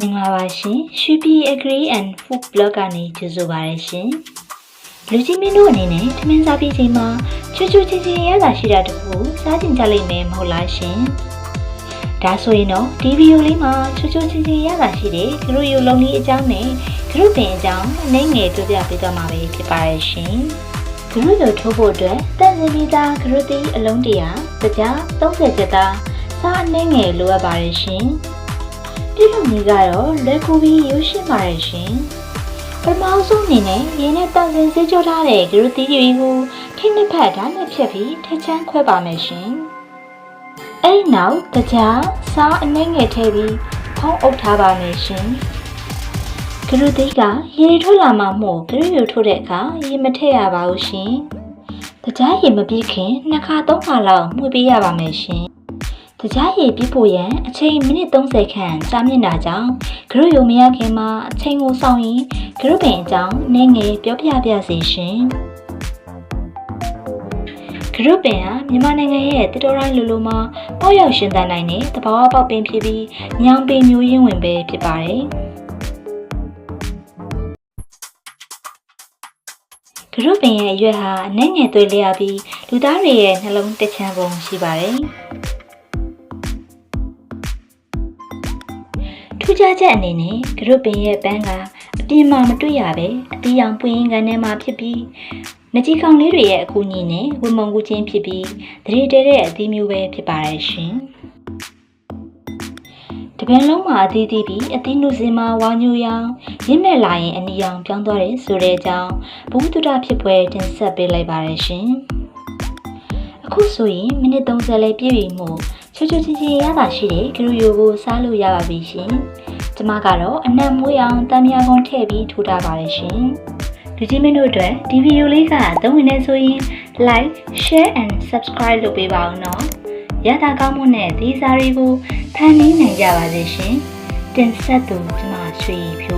မင်္ဂလာပါရှင်ရွှေပြည် Agree and Food Blog ကနေကြိုဆိုပါရရှင်လူကြီးမင်းတို့အနေနဲ့ထမင်းစားပြီးချိန်မှာချွတ်ချွတ်ချင်းချင်းရတာရှိတာတခုစားကြင်ကြလိမ့်မယ်မဟုတ်လားရှင်ဒါဆိုရင်တော့ဒီဗီဒီယိုလေးမှာချွတ်ချွတ်ချင်းချင်းရတာရှိတဲ့ဂရုယုလုံးလေးအကြောင်းနဲ့ဂရုပင်အကြောင်းအနည်းငယ်ပြောပြပေးသွားမှာပဲဖြစ်ပါရရှင်ဂရုယုထိုးဖို့အတွက်တန်စင်ပြီးသားဂရုသီးအလုံးတရာစကြား30ကျက်သားစားအနည်းငယ်လိုအပ်ပါရရှင် ပြည့်စုံကြီးကတော့လက်ကူပြီးရုပ်ရှင်ပါရရှင်ပထမဆုံးအနေနဲ့ရင်းနဲ့တန်ဆင်စေးကြောထားတဲ့ဂရုတီးတွေကိုထိနှစ်ဖက်ဓာတ်နဲ့ဖြတ်ပြီးထချမ်းခွဲပါမယ်ရှင်အဲ့ဒီနောက်တကြားစားအနှဲငယ်ထည့်ပြီးဖုံးအုပ်ထားပါမယ်ရှင်ဂရုတီးကရေထွက်လာမှမို့ဂရုရုထိုးတဲ့အခါရေမထည့်ရပါဘူးရှင်တကြားရေမပြီးခင်နှစ်ခါသုံးခါလောက်မှုပေးရပါမယ်ရှင် တကြားရည်ပြဖို့ရန်အချိန်မိနစ်30ခန့်ကြာမြင့်တာကြောင့်ဂရုယုံမရခင်မှာအချိန်ကိုစောင့်ရင်ဂရုပင်အကြောင်းနည်းငယ်ပြောပြပြစေရှင်ဂရုပင်ဟာမြန်မာနိုင်ငံရဲ့တတော်တိုင်းလူလူမှာပေါ့ရောက်ရှင်သန်နိုင်တဲ့တဘာဝပေါက်ပင်ဖြစ်ပြီးညောင်ပင်မျိုးရင်းဝင်ပဲဖြစ်ပါတယ်ဂရုပင်ရဲ့အရွက်ဟာအနှဲငယ်သွေးလျားပြီးလူသားတွေရဲ့နှလုံးတစ်ချမ်းပုံရှိပါတယ် ထူးခြားချက်အနေနဲ့ဂရုပင်ရဲ့ပန်းကအပြင်မှာမတွေ့ရပဲအတီးရောင်ပွင့်ရင်ကန်ထဲမှာဖြစ်ပြီးနှကြီးကောင်လေးတွေရဲ့အကူအညီနဲ့ဝမုံကူချင်းဖြစ်ပြီးတရေတဲတဲ့အသီးမျိုးပဲဖြစ်ပါရဲ့ရှင်တပင်လုံးမှာအသီးသီးပြီးအသီးနုစင်မှာဝါညူရောင်ရင့်မဲ့လာရင်အနီရောင်ပြောင်းသွားတယ်ဆိုတဲ့အကြောင်းဘုဒ္ဓတာဖြစ်ပွဲတင်ဆက်ပေးလိုက်ပါရရှင်အခုဆိုရင်မိနစ်30လေးပြည့်ပြီမို့ ချွတ်ချွတ်ချင်းချင်းရတာရှိတဲ့ဂရုယိုကိုစားလို့ရပါပြီရှင်။ကျမကတော့အနံ့မွေးအောင်တမ်းမြာကုန်းထည့်ပြီးထိုးထားပါတယ်ရှင်။လူကြီးမင်းတို့အတွက်ဒီဗီဒီယိုလေးကအသုံးဝင်နေဆိုရင် like, share and subscribe လုပ်ပေးပါဦးနော်။ရတာကောင်းမှုနဲ့ဒီစာတွေကိုဖန်တီးနိုင်ကြပါစေရှင်။တင်ဆက်သူကျမရွှေဖြိုး